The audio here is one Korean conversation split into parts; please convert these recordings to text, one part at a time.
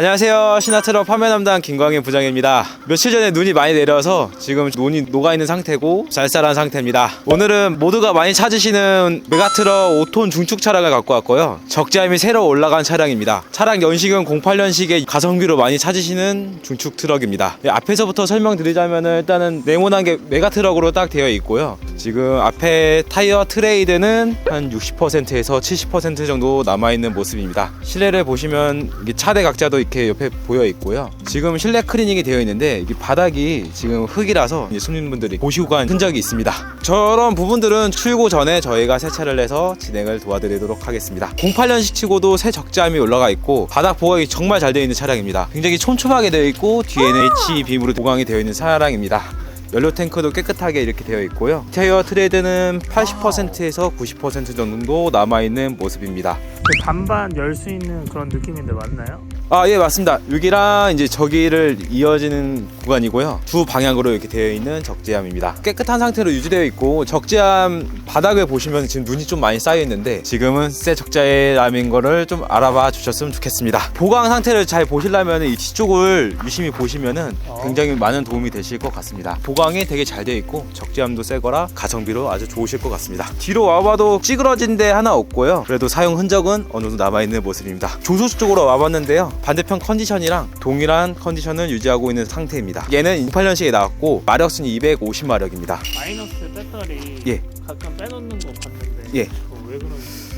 안녕하세요. 신화트럭 판매 담당 김광현 부장입니다. 며칠 전에 눈이 많이 내려서 지금 눈이 녹아 있는 상태고 쌀쌀한 상태입니다. 오늘은 모두가 많이 찾으시는 메가트럭 5톤 중축 차량을 갖고 왔고요. 적재함이 새로 올라간 차량입니다. 차량 연식은 08년식의 가성비로 많이 찾으시는 중축 트럭입니다. 예, 앞에서부터 설명드리자면 일단은 네모난 게 메가트럭으로 딱 되어 있고요. 지금 앞에 타이어 트레이드는 한 60%에서 70% 정도 남아 있는 모습입니다. 실내를 보시면 차대 각자도 이렇게 옆에 보여 있고요. 지금 실내 클리닝이 되어 있는데 바닥이 지금 흙이라서 손님분들이 보시고 간 흔적이 있습니다. 저런 부분들은 출고 전에 저희가 세차를 해서 진행을 도와드리도록 하겠습니다. 08년식 치고도 새 적재함이 올라가 있고 바닥 보강이 정말 잘 되어 있는 차량입니다. 굉장히 촘촘하게 되어 있고 뒤에는 H 빔으로 보강이 되어 있는 차량입니다. 연료 탱크도 깨끗하게 이렇게 되어 있고요. 타이어 트레드는 80%에서 90% 정도 남아 있는 모습입니다. 그 반반 열 수 있는 그런 느낌인데 맞나요? 아, 예, 맞습니다. 여기랑 이제 저기를 이어지는 구간이고요. 두 방향으로 이렇게 되어 있는 적재함입니다. 깨끗한 상태로 유지되어 있고, 적재함 바닥을 보시면 지금 눈이 좀 많이 쌓여 있는데, 지금은 새 적재함인 거를 좀 알아봐 주셨으면 좋겠습니다. 보강 상태를 잘 보시려면 이 뒤쪽을 유심히 보시면은 굉장히 많은 도움이 되실 것 같습니다. 보강이 되게 잘 되어 있고, 적재함도 새 거라 가성비로 아주 좋으실 것 같습니다. 뒤로 와봐도 찌그러진 데 하나 없고요. 그래도 사용 흔적은 어느 정도 남아있는 모습입니다. 조수수 쪽으로 와봤는데요. 반대편 컨디션이랑 동일한 컨디션을 유지하고 있는 상태입니다. 얘는 28년식에 나왔고 마력수는 250마력입니다. 마이너스 배터리 예. 가끔 빼놓는 거 봤는데 예. 그거 왜 그런지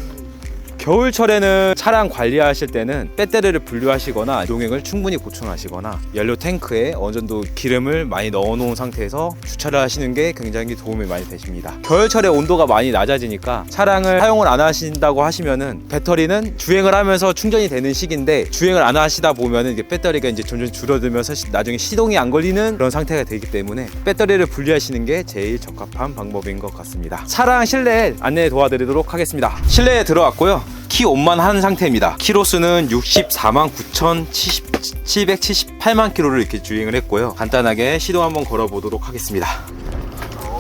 겨울철에는 차량 관리하실 때는 배터리를 분류하시거나 용액을 충분히 보충하시거나 연료 탱크에 어느 정도 기름을 많이 넣어 놓은 상태에서 주차를 하시는 게 굉장히 도움이 많이 되십니다. 겨울철에 온도가 많이 낮아지니까 차량을 사용을 안 하신다고 하시면은 배터리는 주행을 하면서 충전이 되는 시기인데 주행을 안 하시다 보면은 이게 배터리가 이제 점점 줄어들면서 시- 나중에 시동이 안 걸리는 그런 상태가 되기 때문에 배터리를 분리하시는 게 제일 적합한 방법인 것 같습니다. 차량 실내 안내 도와드리도록 하겠습니다. 실내에 들어왔고요. 키 온만 한 상태입니다. 키로수는 64만 9,778만 킬로를 이렇게 주행을 했고요. 간단하게 시동 한번 걸어보도록 하겠습니다.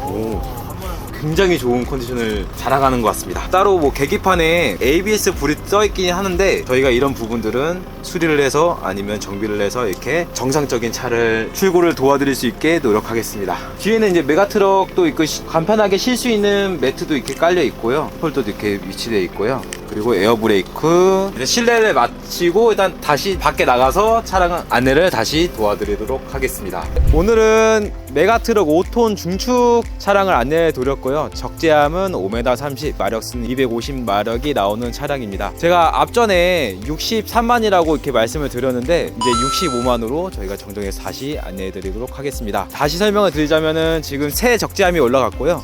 오. 굉장히 좋은 컨디션을 자랑하는 것 같습니다. 따로 뭐 계기판에 ABS 불이 떠 있긴 하는데 저희가 이런 부분들은 수리를 해서 아니면 정비를 해서 이렇게 정상적인 차를 출고를 도와드릴 수 있게 노력하겠습니다. 뒤에는 이제 메가트럭도 있고 시- 간편하게 쉴 수 있는 매트도 이렇게 깔려 있고요. 폴더도 이렇게 위치되어 있고요. 그리고 에어 브레이크 이제 실내를 마치고 일단 다시 밖에 나가서 차량 안내를 다시 도와드리도록 하겠습니다. 오늘은 메가트럭 5톤 중축 차량을 안내해 드렸고요. 적재함은 5m 30, 마력수는 250마력이 나오는 차량입니다. 제가 앞전에 63만이라고 이렇게 말씀을 드렸는데 이제 65만으로 저희가 정정해서 다시 안내해 드리도록 하겠습니다. 다시 설명을 드리자면은 지금 새 적재함이 올라갔고요.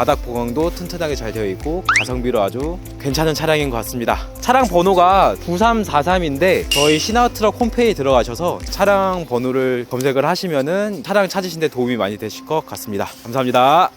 바닥 보강도 튼튼하게 잘 되어 있고 가성비로 아주 괜찮은 차량인 것 같습니다. 차량 번호가 9343인데 저희 신화트럭 홈페이지 들어가셔서 차량 번호를 검색을 하시면은 차량 찾으신 데 도움이 많이 되실 것 같습니다. 감사합니다.